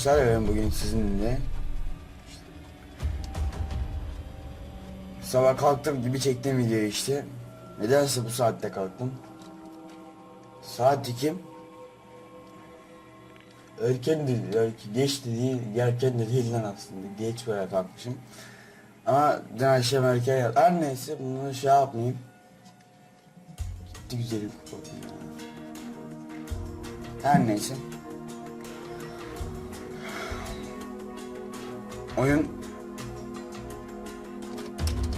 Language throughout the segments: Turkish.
Arkadaşlar. Ben bugün sizinle sabah kalktım gibi çektiğim video işte. Nedense bu saatte kalktım. Saat iki. Erken değil, erken, geç de değil, erken de değil lan aslında. Geç bayağı kalkmışım. Ama dün akşam erken yat. Her neyse bunu şey yapmayayım. Gitti güzelim. Her neyse. Oyun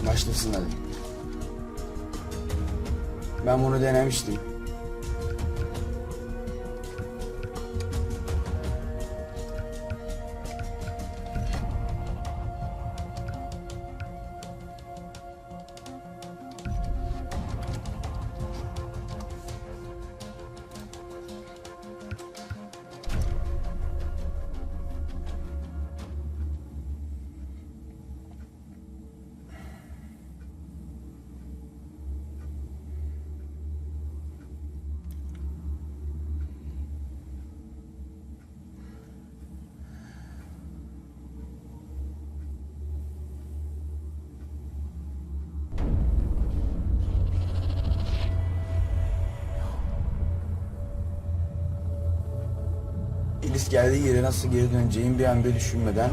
başlasın hadi. Ben bunu denemiştim. Elis geldiği yere nasıl geri döneceğimi bir an bile düşünmeden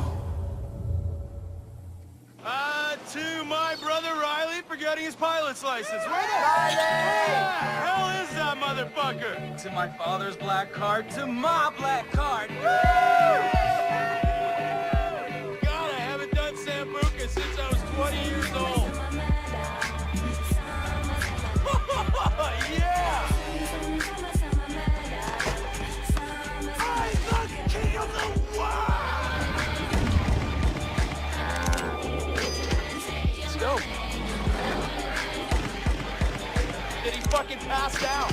Uh, to my brother Riley for getting his pilot's license. Where the Riley! hell is that motherfucker? To my father's black card, to my black card. Go. Did he fucking pass out?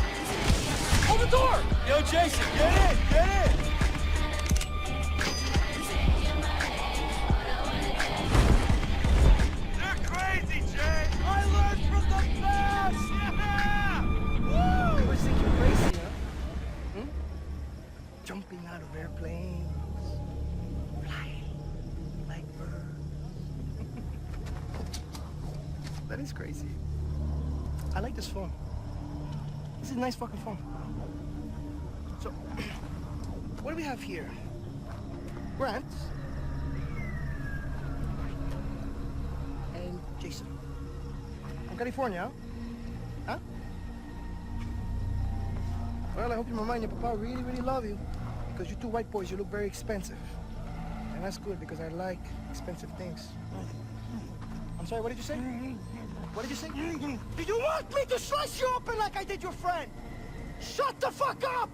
Hold the door! Yo, Jason, get in, get in! They're crazy, Jay! I learned from the best! Yeah! Woo! Think you're crazy, huh? Hmm? Jumping out of airplanes, that is crazy. I like this phone. This is a nice fucking phone. So, what do we have here? Grant and Jason. From California, huh? Well, I hope your mama and your papa really, really love you. Because you two white boys, you look very expensive. That's good because I like expensive things. Mm-hmm. I'm sorry, what did you say? Mm-hmm. What did you say? Mm-hmm. Do you want me to slice you open like I did your friend? Shut the fuck up!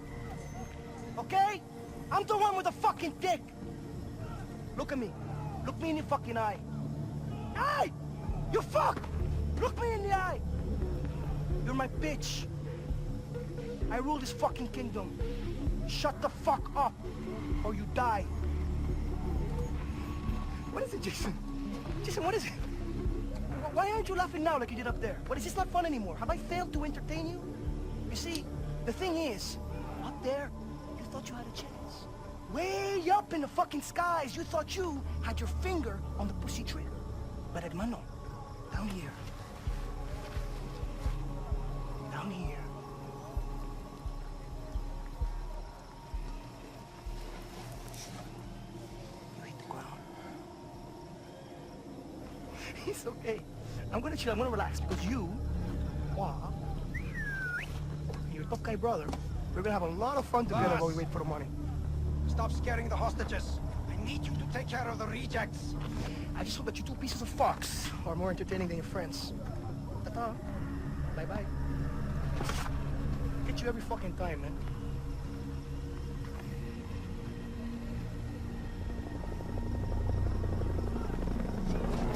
Okay? I'm the one with the fucking dick. Look at me. Look me in the fucking eye. Hey! You fuck! Look me in the eye! You're my bitch. I rule this fucking kingdom. Shut the fuck up, or you die. Is it, Jason? Jason, what is it? Why aren't you laughing now like you did up there? What is this not fun anymore? Have I failed to entertain you? You see, the thing is, up there, you thought you had a chance. Way up in the fucking skies, you thought you had your finger on the pussy trigger. But hermano, down here, It's okay. I'm gonna chill. I'm gonna relax because you, and your tough guy brother, we're gonna have a lot of fun together while we wait for the money. Stop scaring the hostages. I need you to take care of the rejects. I just hope that you two pieces of fox are more entertaining than your friends. Ta-ta. Bye-bye. Get you every fucking time, man.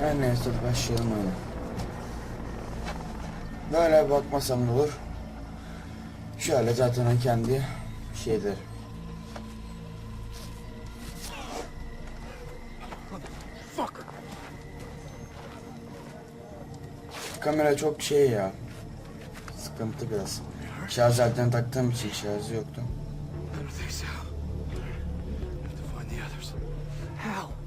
Her neyse başlayalım öyle. Böyle bakmasam da olur. Şöyle zaten kendi şeydir. Fuck! Kamera çok şey ya. Sıkıntı biraz. Şarj zaten taktığım için şarjı yoktu. I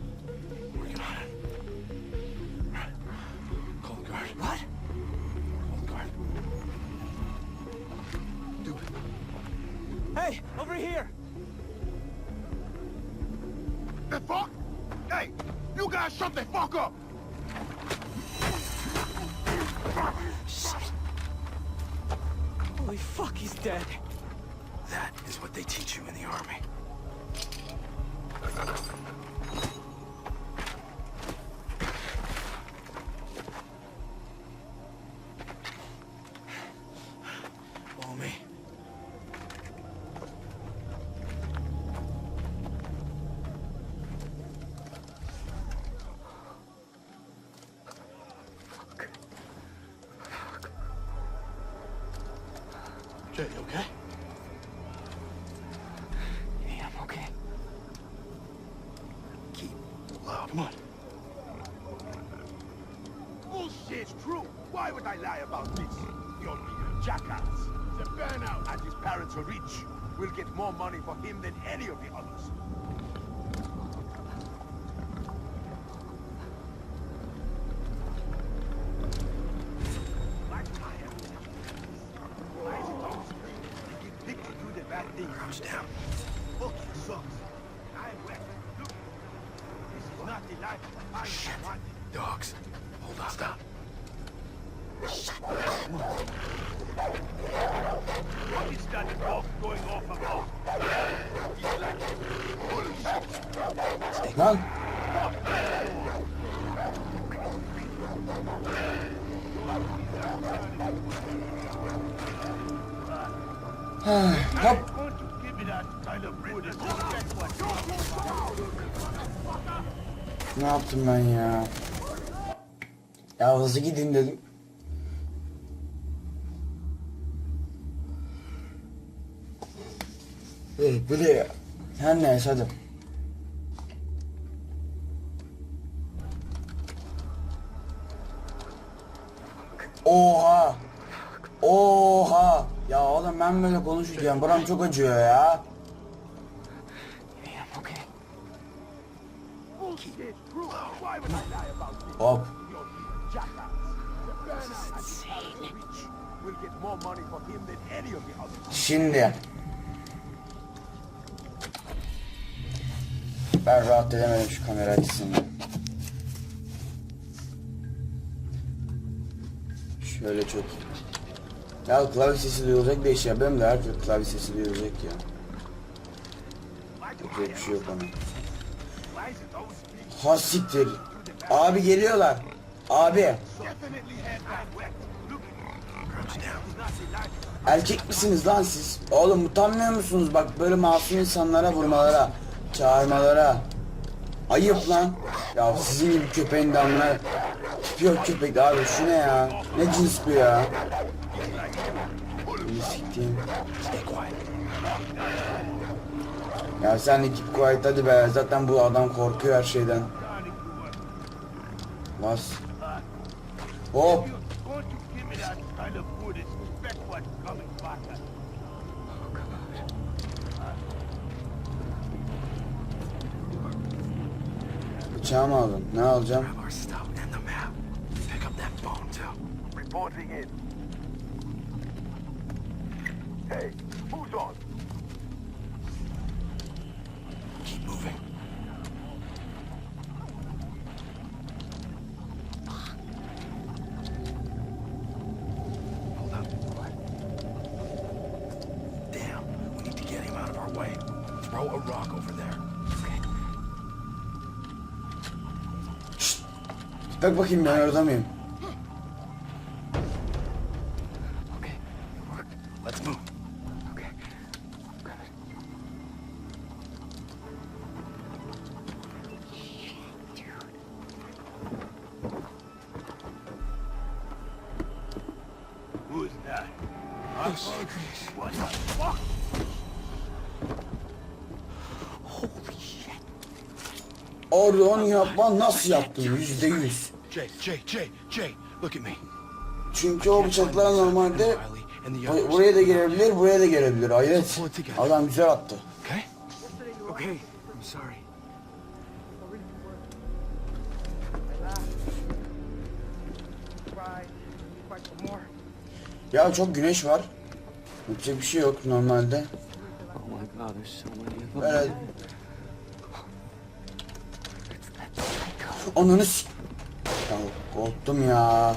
here! The fuck? Hey, you guys shut the fuck up! Holy fuck, he's dead. That is what they teach you in the army. Come on. Bullshit's true. Why would I lie about this? You're being a jackass. It's a burnout. And his parents are rich. We'll get more money for him than any of the others. Like I am. Why is it always me? You get picked to do the bad things. Crouch down. Fucking sucks. I'm wet. Look. This is not the life I want. Dogs. Hold on. Stop. What is that dog going off about? He's like full of shit. Lan. Hop. Ne yaptım ben ya? Ya hızlı gidin dedim. Hey, bu ne ya? Her neyse hadi. Oha! Oha! Ya oğlum ben böyle konuşacağım. Buram çok acıyor ya. Others. Şimdi. Ben rahat edemedim şu kamera açısından. Şöyle çok. Ya klavye sesi duyulacak bir şey. Benim de her türlü klavye sesi duyulacak ya. Yapacak bir şey yok ona. Why is it always me? Ha siktir. Abi geliyorlar. Abi. Erkek misiniz lan siz? Oğlum utanmıyor musunuz? Bak böyle masum insanlara vurmalara, çağırmalara. Ayıp lan. Ya sizin gibi köpeğin damına. Yok köpek abi şu ne ya? Ne cins bu ya? Siktiğim. Ya sen de keep quiet hadi be. Zaten bu adam korkuyor her şeyden. Bas. Hop. Bıçağı mı aldın? Ne alacağım? Grab our stuff Bak bakayım ben orada mıyım? Orada onu yapman nasıl yaptın? Yüzde yüz. Jay, Jay, Jay, Jay, look at me. Çünkü o bıçaklar normalde bu- buraya da girebilir, buraya da girebilir. Hayret. Adam güzel attı. Okay? Okay. I'm sorry. Ya çok güneş var. Yapacak bir şey yok normalde. my god, there's so many of them. Böyle s- Ya korktum ya.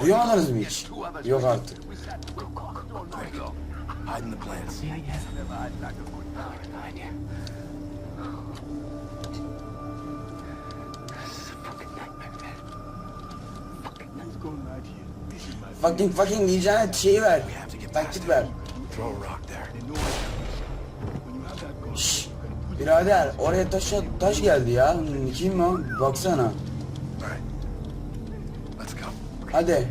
Duymadınız mı hiç? Yok artık. Fucking. Fucking diyeceğine şeyi ver. Taktik ver. Throw rock Şşş. Birader oraya taş taş geldi ya. Kim o? Baksana. Hadi.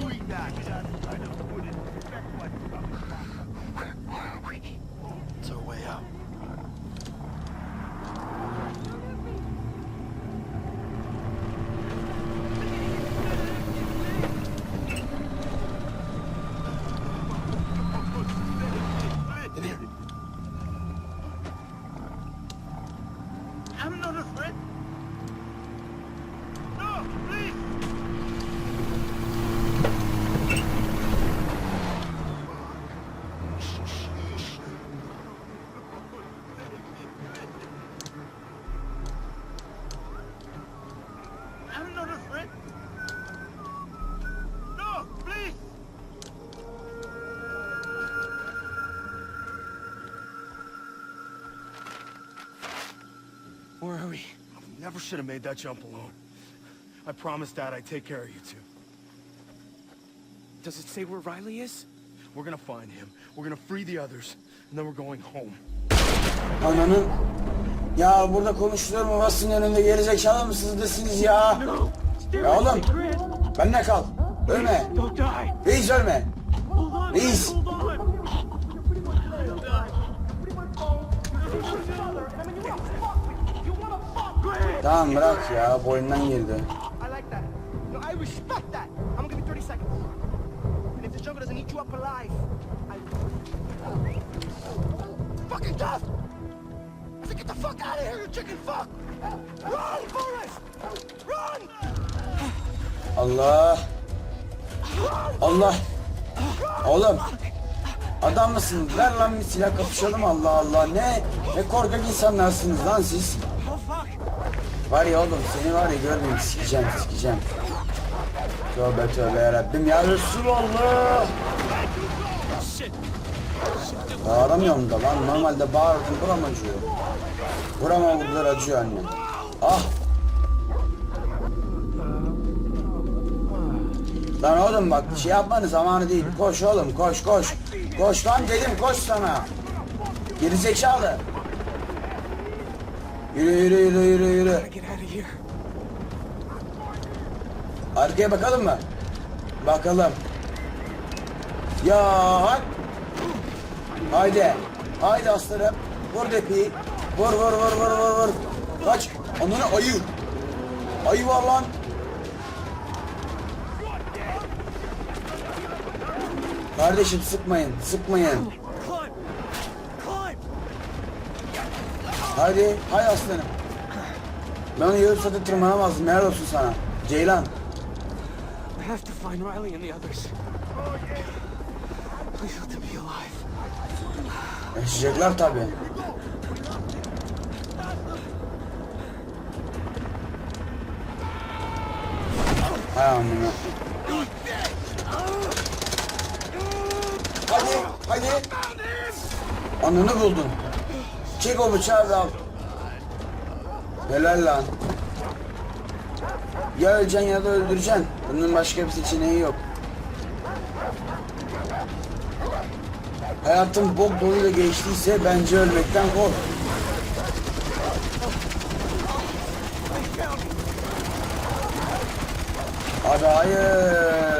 doing that. I don't put it. Check what Where are we? It's our way out. I'm not afraid. No, please. I'm not afraid. No, please. Where are we? Never should have made that jump alone. I promised Dad I'd take care of you two. Does it say where Riley is? We're gonna find him. We're gonna free the others, and then we're going home. Ananın. Ya burada konuşuyorum babasının önünde gerizekalı mısınız desiniz ya? Ya oğlum. Benimle kal. Ölme. Reis ölme. Reis. Tamam bırak ya boynundan girdi. I like that. No, I respect that. I'm gonna give you 30 seconds. And if the jungle doesn't eat you up alive, I Fucking death! I get the fuck out of here, you chicken fuck! Run, Forrest! Run! Allah. Allah. Oğlum. Adam mısın? Ver lan bir silah kapışalım Allah Allah. Ne? Ne korkak insanlarsınız lan siz. Var ya oğlum seni var ya görmeyeyim sikeceğim sikeceğim. Tövbe tövbe yarabbim ya Resulallah. Bağıramıyorum da lan normalde bağırdım buram acıyor. Buram acıyor anne. Ah. Lan oğlum bak şey yapmanın zamanı değil. Koş oğlum koş koş. Koş lan dedim koş sana. Gerizekalı. Yürü yürü yürü yürü yürü. Here. Arkaya bakalım mı? Bakalım. Ya hadi. Haydi. Haydi aslanım. Vur depiyi. Vur vur vur vur vur vur. Kaç. Onları ayı. Ayı var lan. Kardeşim sıkmayın. Sıkmayın. Hadi. Hay aslanım. Ben onu yarım saate tırmanamazdım. Helal olsun sana. Ceylan. I have to find Riley and the others. Please let them be alive. Yaşayacaklar tabii. Hay amına. Hadi, hadi. Ananı buldun. Çek o bıçağı ve al. Helal lan. Ya öleceksin ya da öldüreceksin. Bunun başka bir seçeneği yok. Hayatın bok doluyla geçtiyse bence ölmekten kork. Abi hayır.